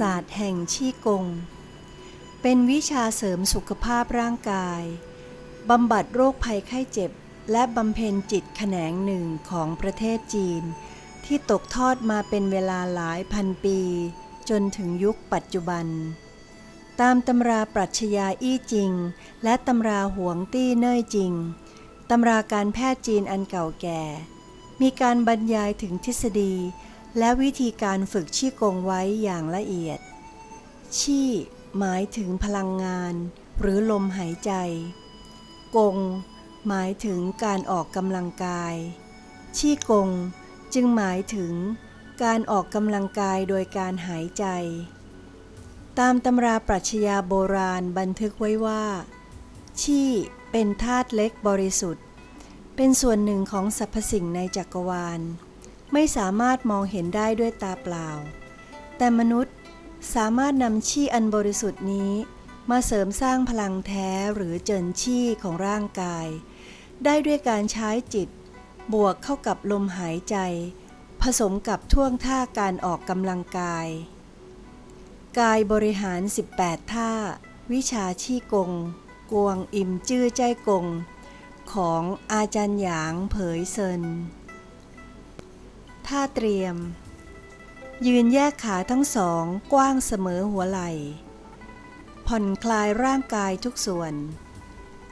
ศาสตร์แห่งชี่กง เป็นวิชาเสริมสุขภาพร่างกาย บำบัดโรคภัยไข้เจ็บ และบำเพ็ญจิตแขนงหนึ่งของประเทศจีน ที่ตกทอดมาเป็นเวลาหลายพันปี จนถึงยุคปัจจุบัน ตามตำราปรัชญาอี้จริง และตำราหวงตี้เน่ยจริง ตำราการแพทย์จีนอันเก่าแก่ มีการบรรยายถึงทฤษฎี และวิธีการฝึกชี่กงไว้อย่างละเอียด ชี่หมายถึงพลังงาน หรือลมหายใจ กง หมายถึงการออกกำลังกาย ชี่กง จึงหมายถึงการออกกำลังกายโดยการหายใจ ตามตำราปรัชญาโบราณบันทึกไว้ว่า ชี่เป็นธาตุเล็กบริสุทธิ์ เป็นส่วนหนึ่งของสรรพสิ่งในจักรวาล ไม่สามารถมองเห็นได้ด้วยตาเปล่า แต่มนุษย์สามารถนำชี่อันบริสุทธิ์นี้ มาเสริมสร้างพลังแท้หรือเจินชี่ของร่างกาย ได้ด้วยการใช้จิต บวกเข้ากับลมหายใจ ผสมกับท่วงท่าการออกกำลังกาย กายบริหาร 18 ท่า วิชาชี่กง กวงอิมจื้อใจกง ของอาจารย์หยางเผยเซิน ท่าเตรียม ยืนแยกขาทั้งสองกว้างเสมอหัวไหล่ ผ่อนคลายร่างกายทุกส่วน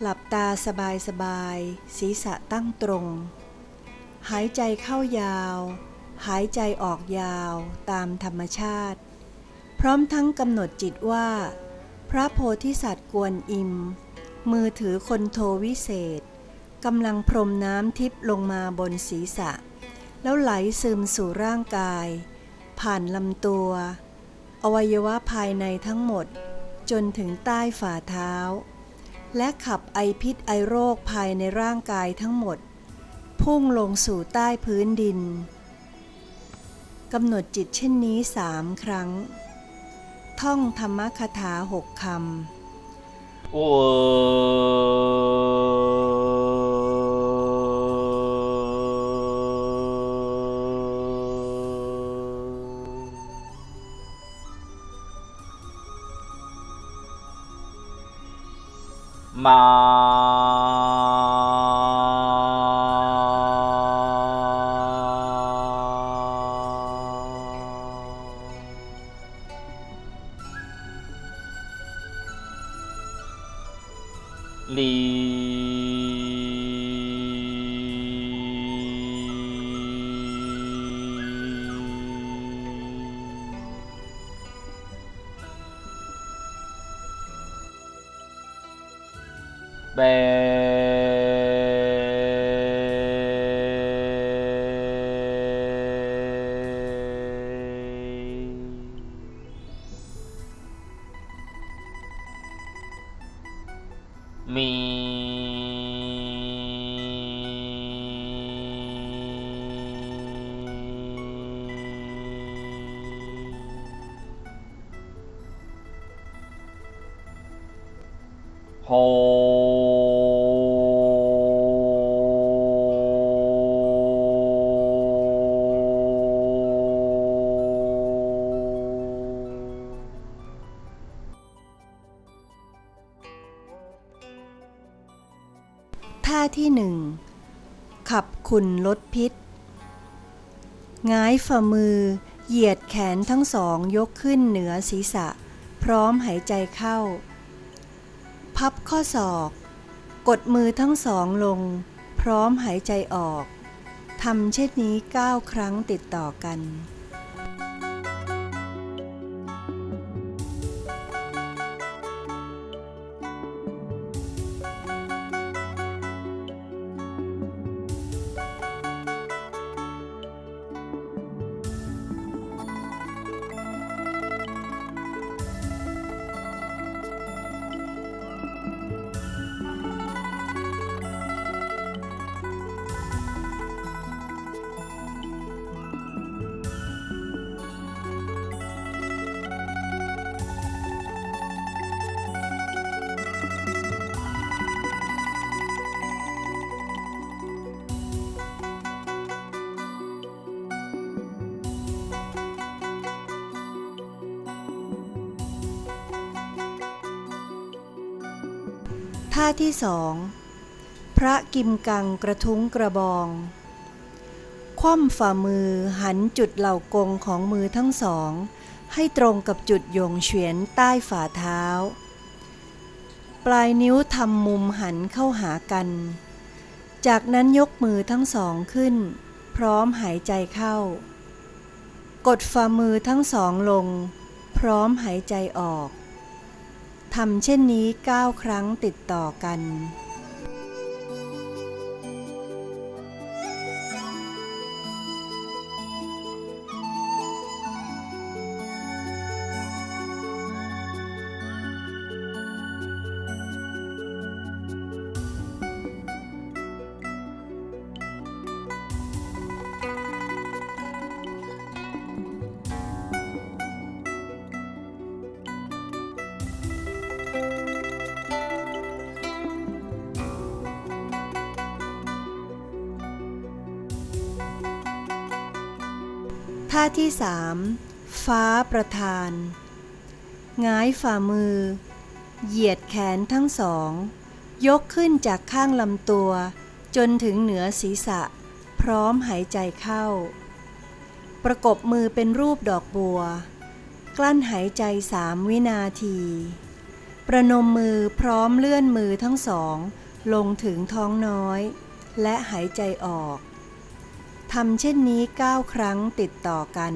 หลับตาสบายสบาย ศีรษะตั้งตรง หายใจเข้ายาว หายใจออกยาวตามธรรมชาติ พร้อมทั้งกำหนดจิตว่า พระโพธิสัตว์กวนอิม มือถือคนโทวิเศษกำลังพรมน้ำทิพย์ลงมาบนศีรษะ แล้วไหลซึมสู่ร่างกาย ผ่านลำตัว อวัยวะภายในทั้งหมด จนถึงใต้ฝ่าเท้า และขับไอพิษไอโรคภายในร่างกายทั้งหมด พุ่งลงสู่ใต้พื้นดินกำหนดจิตเช่นนี้สามครั้ง ท่องธรรมคาถาหกคำมา ลี เท่าที่หนึ่งขับขุนลดพิษหงายฝ่ามือ เหยียดแขนทั้งสองยกขึ้นเหนือศีรษะ พร้อมหายใจเข้า พับข้อศอก กดมือทั้งสองลง พร้อมหายใจออกทำเช่นนี้ 9 ครั้งติดต่อกัน ท่าที่สองพระกิมกังกระทุ้งกระบอง คว่ำฝ่ามือหันจุดเหล่ากงของมือทั้งสอง ให้ตรงกับจุดโยงเฉียนใต้ฝ่าเท้า ปลายนิ้วทำมุมหันเข้าหากัน จากนั้นยกมือทั้งสองขึ้น พร้อมหายใจเข้า กดฝ่ามือทั้งสองลง พร้อมหายใจออก ทำเช่นนี้9ครั้งติดต่อกัน ท่าที่สามฟ้าประทานหงายฝ่ามือ เหยียดแขนทั้งสอง ยกขึ้นจากข้างลำตัว จนถึงเหนือศีรษะ พร้อมหายใจเข้า ประกบมือเป็นรูปดอกบัว กลั้นหายใจสามวินาที ประนมมือพร้อมเลื่อนมือทั้งสอง ลงถึงท้องน้อย และหายใจออก ทำเช่นนี้9ครั้งติดต่อกัน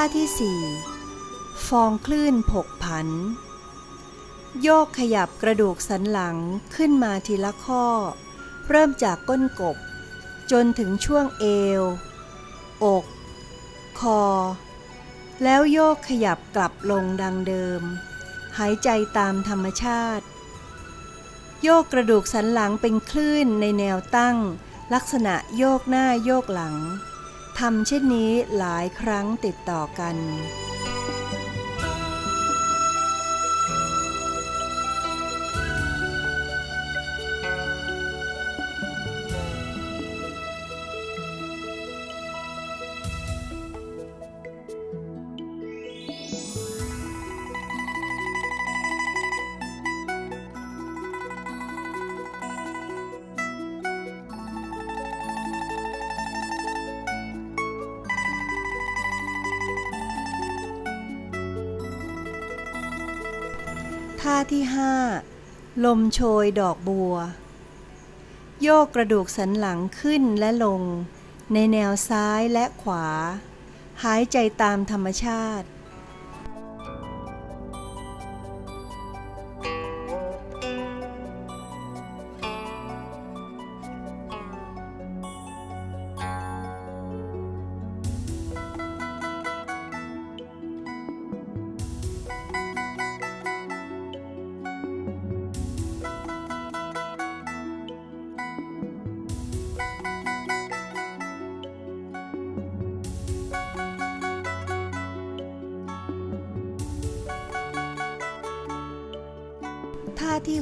ท่าที่สี่ฟองคลื่นผกผัน โยกขยับกระดูกสันหลังขึ้นมาทีละข้อ เริ่มจากก้นกบ จนถึงช่วงเอว อก คอ แล้วโยกขยับกลับลงดังเดิม หายใจตามธรรมชาติ โยกกระดูกสันหลังเป็นคลื่นในแนวตั้ง ลักษณะโยกหน้าโยกหลัง ทำเช่นนี้หลายครั้งติดต่อกัน ท่าที่ห้าลมโชยดอกบัว โยกกระดูกสันหลังขึ้นและลง ในแนวซ้ายและขวา หายใจตามธรรมชาติ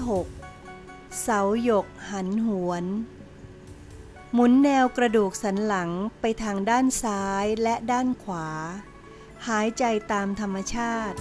่6เสาหยกหันหวน หมุนแนวกระดูกสันหลังไปทางด้านซ้ายและด้านขวา หายใจตามธรรมชาติ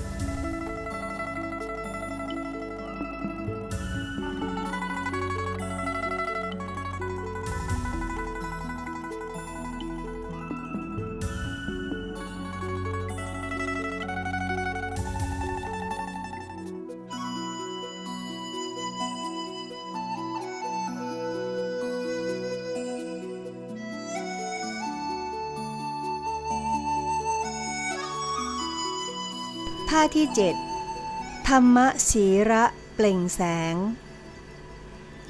าที่เจ็ดธรรมศีระเปล่งแสง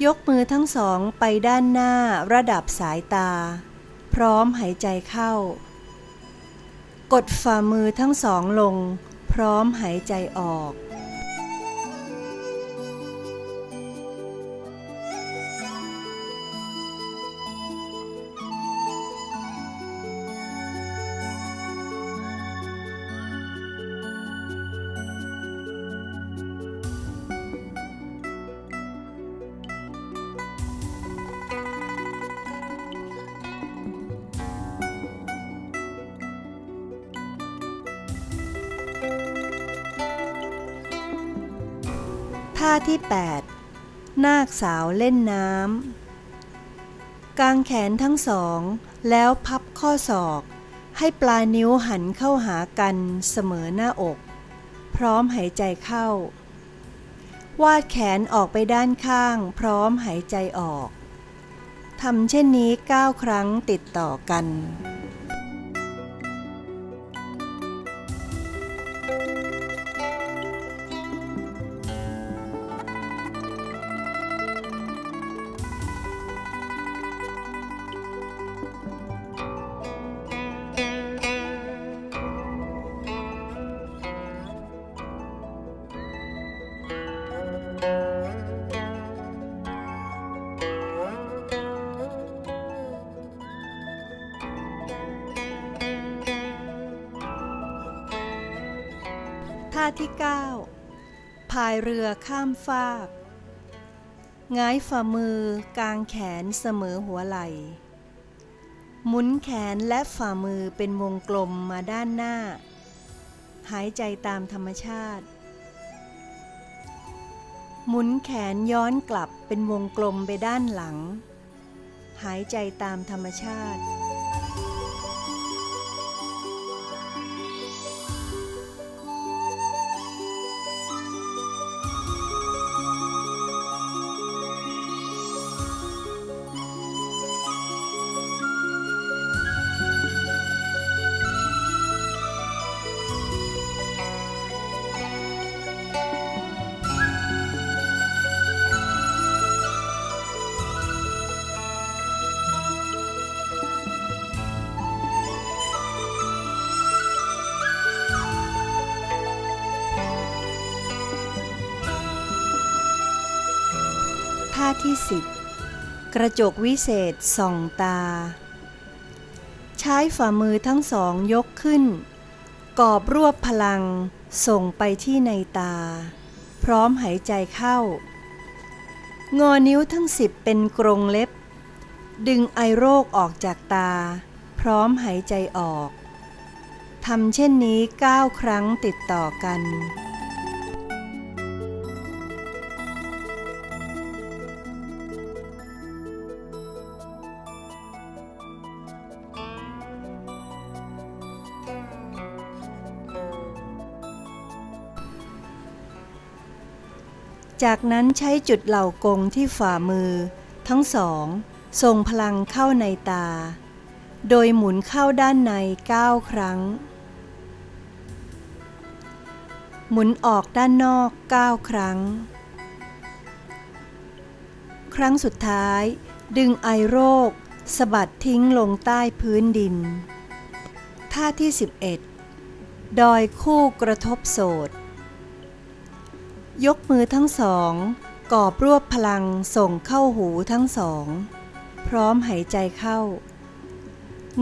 ยกมือทั้งสองไปด้านหน้าระดับสายตา พร้อมหายใจเข้า กดฝ่ามือทั้งสองลง พร้อมหายใจออกาที่ 8 นาคสาวเล่นน้ำกางแขนทั้งสอง แล้วพับข้อศอก ให้ปลายนิ้วหันเข้าหากันเสมอหน้าอก พร้อมหายใจเข้า วาดแขนออกไปด้านข้าง พร้อมหายใจออกทำเช่นนี้ 9 ครั้งติดต่อกัน เรือข้ามฟากง้ายฝ่ามือกางแขนเสมอหัวไหล่ หมุนแขนและฝ่ามือเป็นวงกลมมาด้านหน้า หายใจตามธรรมชาติ หมุนแขนย้อนกลับเป็นวงกลมไปด้านหลัง หายใจตามธรรมชาติ ที่สิบกระจกวิเศษส่องตา ใช้ฝ่ามือทั้งสองยกขึ้น กอบรวบพลังส่งไปที่ในตา พร้อมหายใจเข้า งอนิ้วทั้งสิบเป็นกรงเล็บ ดึงไอโรคออกจากตา พร้อมหายใจออกทำเช่นนี้ 9 ครั้งติดต่อกัน จากนั้นใช้จุดเหล่ากงที่ฝ่ามือ ทั้งสองส่งพลังเข้าในตา โดยหมุนเข้าด้านใน 9 ครั้ง หมุนออกด้านนอก 9 ครั้ง ครั้งสุดท้าย ดึงไอโรคสะบัดทิ้งลงใต้พื้นดิน ท่าที่ 11 ดอยคู่กระทบโสด ยกมือทั้งสอง กอบรวบพลังส่งเข้าหูทั้งสอง พร้อมหายใจเข้า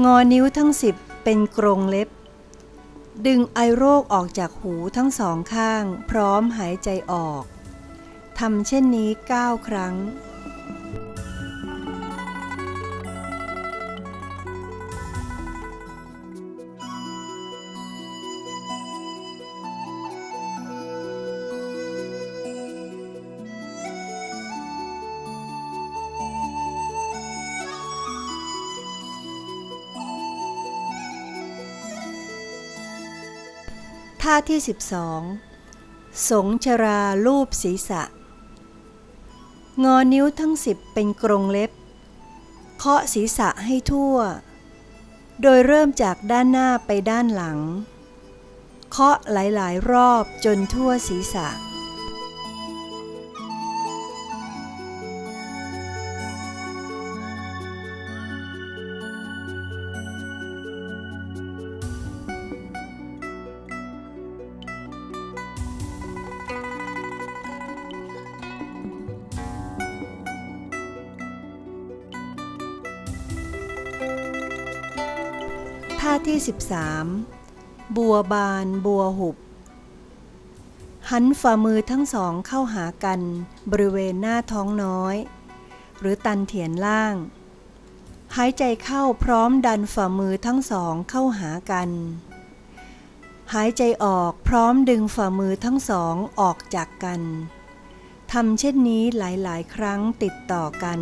งอนิ้วทั้งสิบเป็นกรงเล็บ ดึงไอโรคออกจากหูทั้งสองข้าง พร้อมหายใจออกทำเช่นนี้ 9 ครั้งาที่ 12 สงชราลูบศีรษะ งอนิ้วทั้งสิบเป็นกรงเล็บ เคาะศีรษะให้ทั่ว โดยเริ่มจากด้านหน้าไปด้านหลัง เคาะหลายๆ รอบจนทั่วศีรษะ ท่าที่13บัวบานบัวหุบ หันฝ่ามือทั้งสองเข้าหากันบริเวณหน้าท้องน้อย หรือตันเถียนล่าง หายใจเข้าพร้อมดันฝ่ามือทั้งสองเข้าหากัน หายใจออกพร้อมดึงฝ่ามือทั้งสองออกจากกันทำเช่นนี้หลายๆ ครั้งติดต่อกัน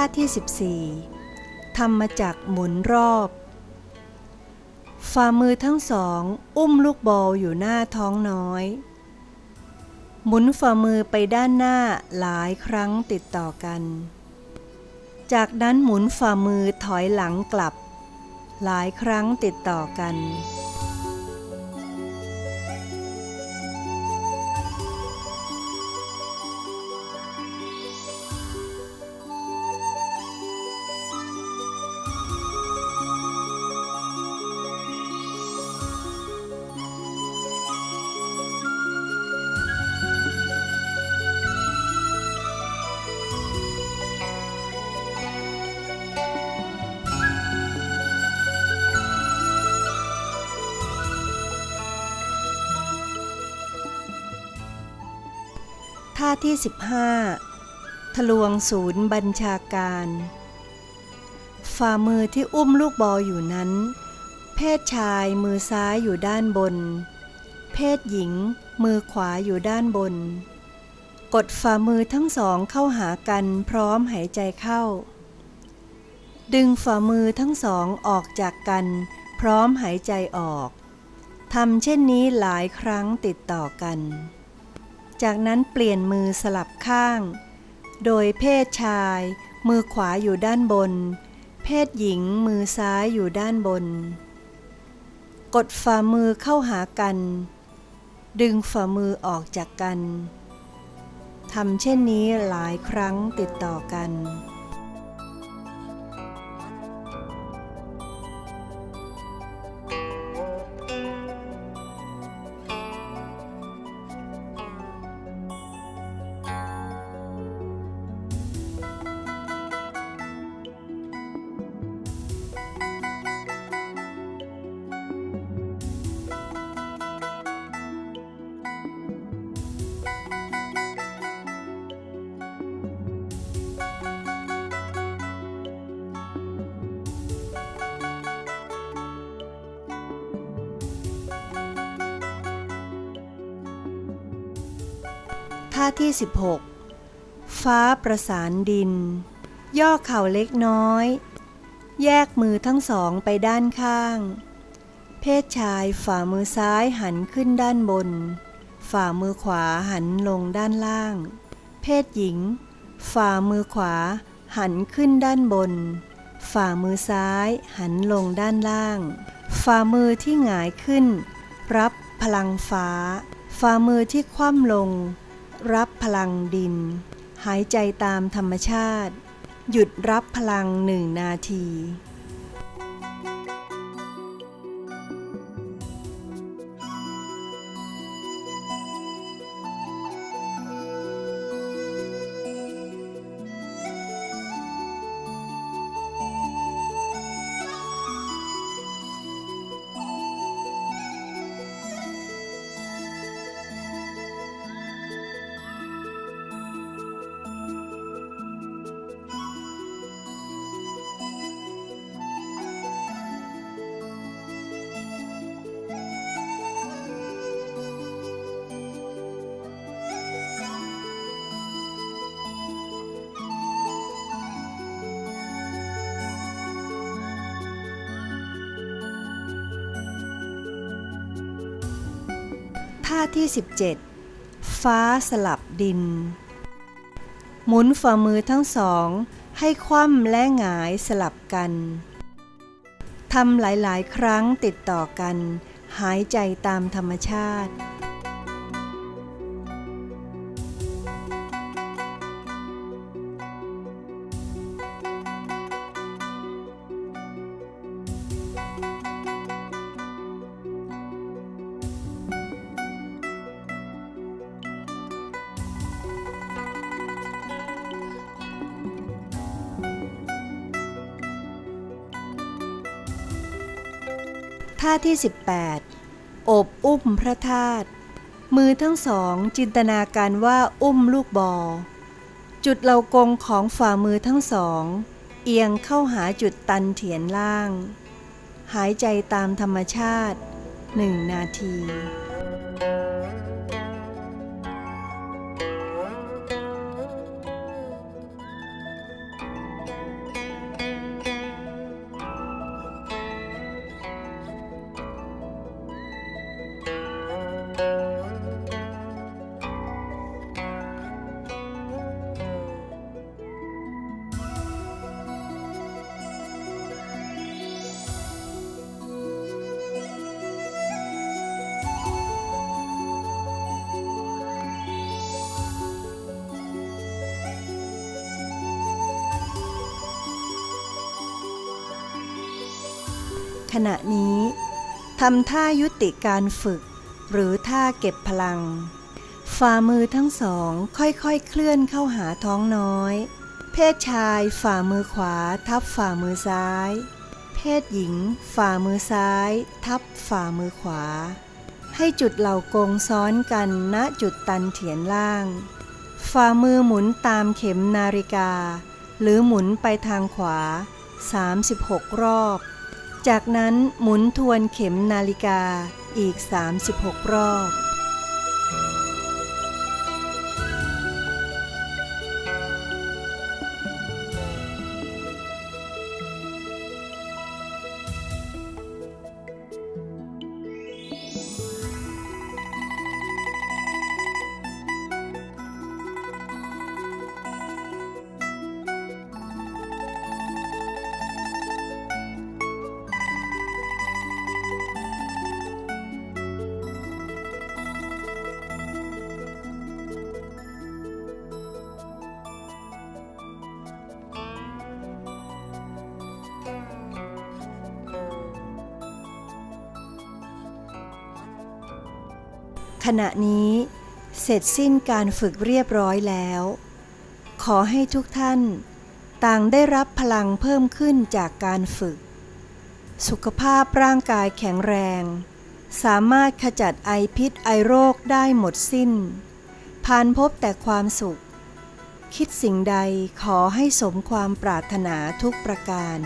าที่ 14ทำมาจากหมุนรอบ ฝ่ามือทั้งสอง อุ้มลูกบอลอยู่หน้าท้องน้อย หมุนฝ่ามือไปด้านหน้าหลายครั้งติดต่อกัน จากนั้นหมุนฝ่ามือถอยหลังกลับ หลายครั้งติดต่อกัน ท่าที่ 15 ทะลวงศูนย์บัญชาการ ฝ่ามือที่อุ้มลูกบอลอยู่นั้น เพศชายมือซ้ายอยู่ด้านบน เพศหญิง มือขวาอยู่ด้านบน กดฝ่ามือทั้งสองเข้าหากันพร้อมหายใจเข้า ดึงฝ่ามือทั้งสองออกจากกัน พร้อมหายใจออกทำเช่นนี้หลายครั้งติดต่อกัน จากนั้นเปลี่ยนมือสลับข้าง โดยเพศชาย มือขวาอยู่ด้านบน เพศหญิงมือซ้ายอยู่ด้านบน กดฝ่ามือเข้าหากัน ดึงฝ่ามือออกจากกันทำเช่นนี้หลายครั้งติดต่อกัน ท่าที่ 16 ฟ้าประสานดิน ย่อเข่าเล็กน้อย แยกมือทั้งสองไปด้านข้าง เพศชายฝ่ามือซ้ายหันขึ้นด้านบน ฝ่ามือขวาหันลงด้านล่าง เพศหญิง ฝ่ามือขวา หันขึ้นด้านบน ฝ่ามือซ้าย หันลงด้านล่าง ฝ่ามือที่หงายขึ้น รับพลังฟ้า ฝ่ามือที่คว่ำลง รับพลังดิน หายใจตามธรรมชาติ หยุดรับพลังหนึ่งนาที ข้อที่ 17 ฟ้าสลับดิน หมุนฝ่ามือทั้งสอง ให้คว่ำและหงายสลับกันทำหลาย ๆ ครั้งติดต่อกัน หายใจตามธรรมชาติ ท่าที่ 18โอบอุ้มพระธาตุมือทั้งสองจินตนาการว่าอุ้มลูกบอลจุดเหล่ากงของฝ่ามือทั้งสอง เอียงเข้าหาจุดตันเถียนล่าง หายใจตามธรรมชาติหนึ่งนาที ขณะนี้ทำท่ายุติการฝึก หรือท่าเก็บพลัง ฝ่ามือทั้งสองค่อยๆเคลื่อนเข้าหาท้องน้อย เพศชายฝ่ามือขวาทับฝ่ามือซ้าย เพศหญิง ฝ่ามือซ้าย ทับฝ่ามือขวา ให้จุดเหล่ากงซ้อนกันณจุดตันเถียนล่าง ฝ่ามือหมุนตามเข็มนาฬิกา หรือหมุนไปทางขวา 36 รอบ จากนั้นหมุนทวนเข็มนาฬิกาอีก 36 รอบ ขณะนี้เสร็จสิ้นการฝึกเรียบร้อยแล้ว ขอให้ทุกท่าน ต่างได้รับพลังเพิ่มขึ้นจากการฝึก สุขภาพร่างกายแข็งแรง สามารถขจัดไอพิษไอโรคได้หมดสิ้นพานพบแต่ความสุข คิดสิ่งใดขอให้สมความปรารถนาทุกประการ